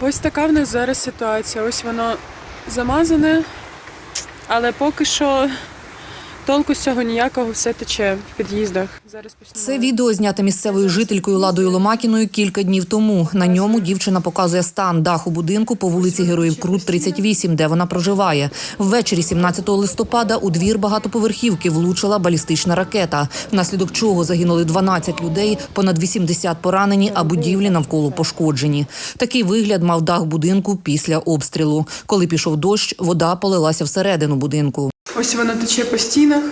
Ось така в нас зараз ситуація. Ось воно замазане, але поки що толку з цього ніякого все тече в під'їздах. Зараз. Це відео знято місцевою жителькою Ладою Ломакіною кілька днів тому. На ньому дівчина показує стан даху будинку по вулиці Героїв Крут, 38, де вона проживає. Ввечері 17 листопада у двір багатоповерхівки влучила балістична ракета, внаслідок чого загинули 12 людей, понад 80 поранені, а будівлі навколо пошкоджені. Такий вигляд мав дах будинку після обстрілу. Коли пішов дощ, вода полилася всередину будинку. Ось воно тече по стінах.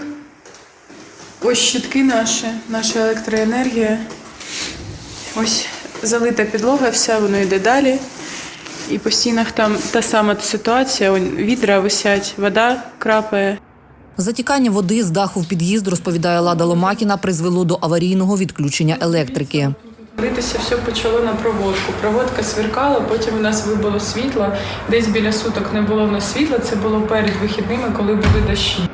Ось щитки наші, наша електроенергія. Ось залита підлога, все воно йде далі. І по стінах там та сама ситуація, відра висять, вода крапає. Затікання води з даху в під'їзд, розповідає Лада Ломакіна, призвело до аварійного відключення електрики. Литися все почало на проводку. Проводка сверкала, потім у нас вибуло світло. Десь біля суток не було в нас світла. Це було перед вихідними, коли були дощі.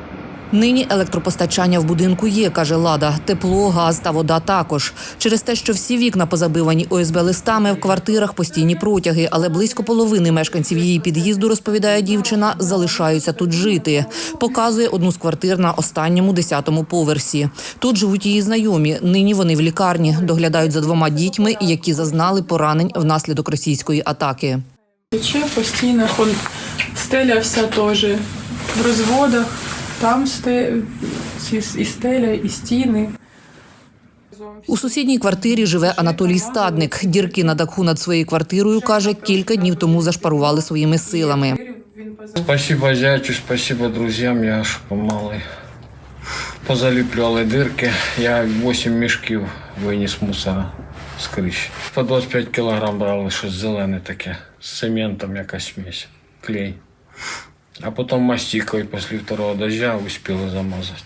Нині електропостачання в будинку є, каже Лада. Тепло, газ та вода також. Через те, що всі вікна позабивані ОСБ листами, в квартирах постійні протяги, але близько половини мешканців її під'їзду, розповідає дівчина, залишаються тут жити. Показує одну з квартир на останньому десятому поверсі. Тут живуть її знайомі. Нині вони в лікарні, доглядають за двома дітьми, які зазнали поранень внаслідок російської атаки. Тече по стінах, он, стеля вся теж в розводах. Там сте, і стеля, і стіни. У сусідній квартирі живе Анатолій Стадник. Дірки на даху над своєю квартирою каже, кілька днів тому зашпарували своїми силами. Спасибо зятю, спасибо друзьям, я аж помалий. Позаліплювали дирки. Я 8 мішків виніс мусора з криші. По 25 кілограм брали щось зелене таке, з цементом якась смесь, клей. А потім мастикою після второго дождя успіли замазати.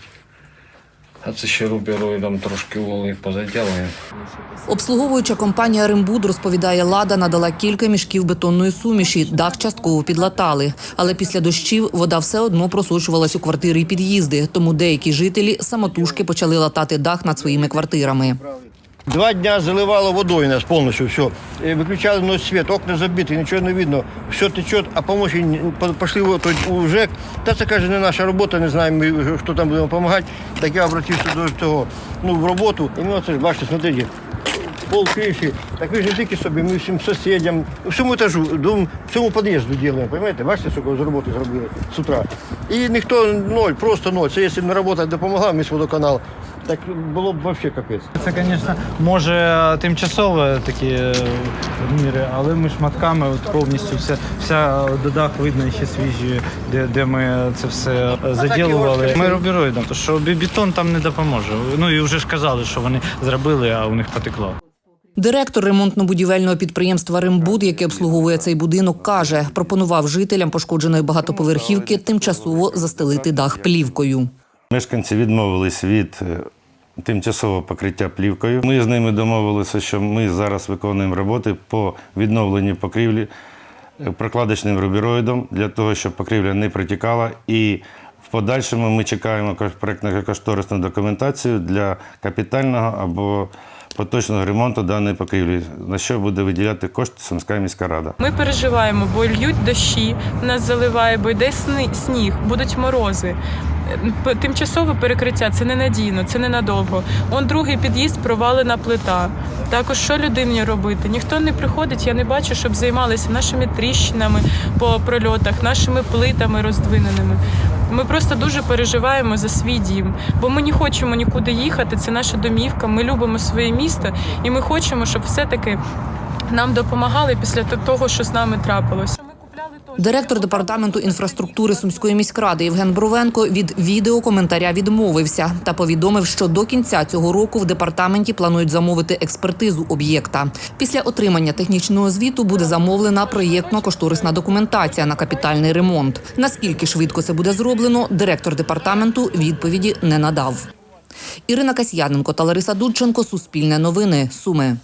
А це ще рубероїдом трошки воли позаділаємо. Обслуговуюча компанія Римбуд розповідає, Лада надала кілька мішків бетонної суміші. Дах частково підлатали. Але після дощів вода все одно просочувалась у квартири і під'їзди. Тому деякі жителі самотужки почали латати дах над своїми квартирами. Два дня заливало водой нас полностью все. Выключали ночь свет, окна забиты, ничего не видно. Все течет, а помочь пошли вот у. Та це каже, не наша робота, не знаємо, ми, хто там буде допомагати. Так я обратився до того, ну, в роботу. І ми оце, бачите, смотрите, пол криші. Так ви ж не тільки собі, ми всім сусідям, всьому етажу, дом, всьому під'їзду робимо, розумієте? Бачите, скільки з роботи зробили з утра. І ніхто ноль, просто ноль. Це якщо б не робота допомогла, місь водоканал, так було б взагалі капець. Це, звісно, може тимчасово такі е, міри, але ми шматками от повністю все, вся додах видно ще свіжі, де, де ми це все е, заділували. Ми рубіроїдом, тому що бетон там не допоможе. Ну і вже ж казали, що вони зробили, а у них потекло. Директор ремонтно-будівельного підприємства Римбуд, яке обслуговує цей будинок, каже, пропонував жителям пошкодженої багатоповерхівки тимчасово застелити дах плівкою. Мешканці відмовились від е, тимчасового покриття плівкою. Ми з ними домовилися, що ми зараз виконуємо роботи по відновленню покрівлі е, прокладочним рубіроїдом для того, щоб покрівля не протікала. І в подальшому ми чекаємо проєктно-кошторисну документацію для капітального або поточного ремонту даної покрівлі, на що буде виділяти кошти Сумська міська рада. Ми переживаємо, бо льють дощі, нас заливає, бо йде сніг, будуть морози. Тимчасове перекриття це ненадійно, це ненадовго. Он другий під'їзд провалена плита. Також що людині робити? Ніхто не приходить, я не бачу, щоб займалися нашими тріщинами по прольотах, нашими плитами роздвиненими. Ми просто дуже переживаємо за свій дім, бо ми не хочемо нікуди їхати. Це наша домівка. Ми любимо своє місто, і ми хочемо, щоб все-таки нам допомагали після того, що з нами трапилося. Директор департаменту інфраструктури Сумської міськради Євген Бровенко від відеокоментаря відмовився та повідомив, що до кінця цього року в департаменті планують замовити експертизу об'єкта. Після отримання технічного звіту буде замовлена проєктно-кошторисна документація на капітальний ремонт. Наскільки швидко це буде зроблено, директор департаменту відповіді не надав. Ірина Касьяненко та Лариса Дудченко. Суспільне новини. Суми.